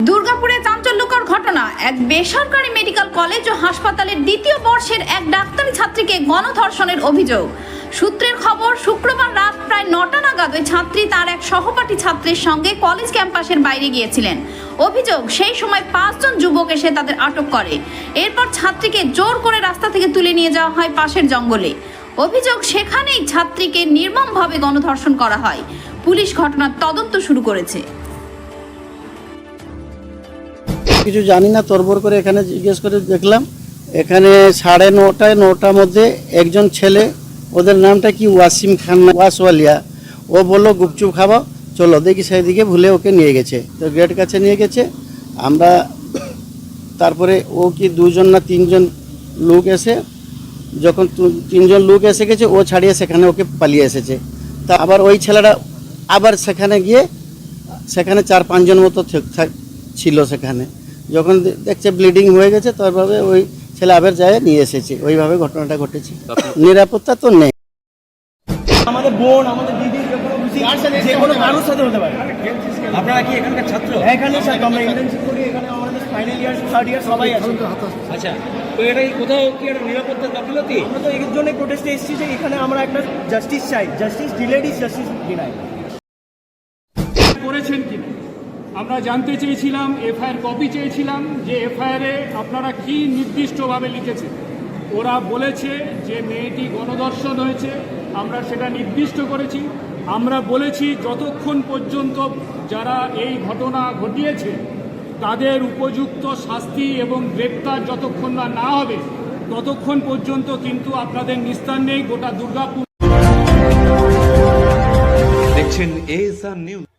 দুর্গাপুরে চাঞ্চল্যকর ঘটনা। এক বেসরকারি মেডিকেল কলেজ ও হাসপাতালের দ্বিতীয় বর্ষের এক ডাক্তারি ছাত্রীকে গণধর্ষণের অভিযোগ। সূত্রের খবর, শুক্রবার রাত প্রায় নটা নাগাদ ওই ছাত্রী তার এক সহপাঠী ছাত্রীর সঙ্গে কলেজ ক্যাম্পাসের বাইরে গিয়েছিলেন। অভিযোগ, সেই সময় পাঁচজন যুবক এসে তাদের আটক করে। এরপর ছাত্রীকে জোর করে রাস্তা থেকে তুলে নিয়ে যাওয়া হয় পাশের জঙ্গলে। অভিযোগ, সেখানেই ছাত্রীকে নির্মমভাবে গণধর্ষণ করা হয়। পুলিশ ঘটনার তদন্ত শুরু করেছে। কিছু জানি না, তরবর করে এখানে জিজ্ঞেস করে দেখলাম। এখানে সাড়ে নটায়, নটার মধ্যে একজন ছেলে, ওদের নামটা কি? ওয়াসিম খান ওয়াসওয়ালিয়া। ও বলল, গুপচুপ খাব, চলো। দেখি সেদিকে ভুলে ওকে নিয়ে গেছে। তো গেট কাছে নিয়ে গেছে। আমরা তারপরে ও কি দুজন না তিনজন লোক এসে, যখন তিনজন লোক এসে গেছে, ও ছাড়িয়ে সেখানে ওকে পালিয়ে এসেছে। তা আবার ওই ছেলেটা আবার সেখানে গিয়ে, সেখানে চার পাঁচজন মতো ছিল সেখানে। যখন দেখছে ব্লিডিং হয়ে গেছে তারভাবে ওই ছেলে আবার যায় নিয়ে এসেছে। ওইভাবে ঘটনাটা ঘটেছে। নিরাপত্তা তো নেই। আমাদের বোন আমাদের দিদি যে কোনো খুশি যে কোনো কারোর সাথে হতে পারে। আপনারা কি এখানকার ছাত্র? এখানে স্যার আমরা ইন্টার্নশিপ করি এখানে আমাদের ফাইনাল ইয়ার থার্ড ইয়ার সবাই আছে। আচ্ছা তো এটা কোথাও কি একটা নিরাপত্তার গাফিলতি আমরা তো এর জন্যই প্রোটেস্টে এসেছি যে এখানে আমরা একটা জাস্টিস চাই। জাস্টিস ডিলেড ইজ জাস্টিস করেছেন কিনা আমরা জানতে চেয়েছিলাম, এফআইআর কপি চেয়েছিলাম যে এফআইআরে আপনারা কি নির্দিষ্টভাবে লিখেছেন। ওরা বলেছে যে মেয়েটি গণদর্শন হয়েছে, আমরা সেটা নির্দিষ্ট করেছি। আমরা বলেছি যতক্ষণ পর্যন্ত যারা এই ঘটনা ঘটিয়েছে, তাদের উপযুক্ত শাস্তি এবং গ্রেপ্তার যতক্ষণ না না হবে, ততক্ষণ পর্যন্ত কিন্তু আপনাদের নিস্তার নেই, গোটা দুর্গাপুর। দেখছেন এএসআর নিউজ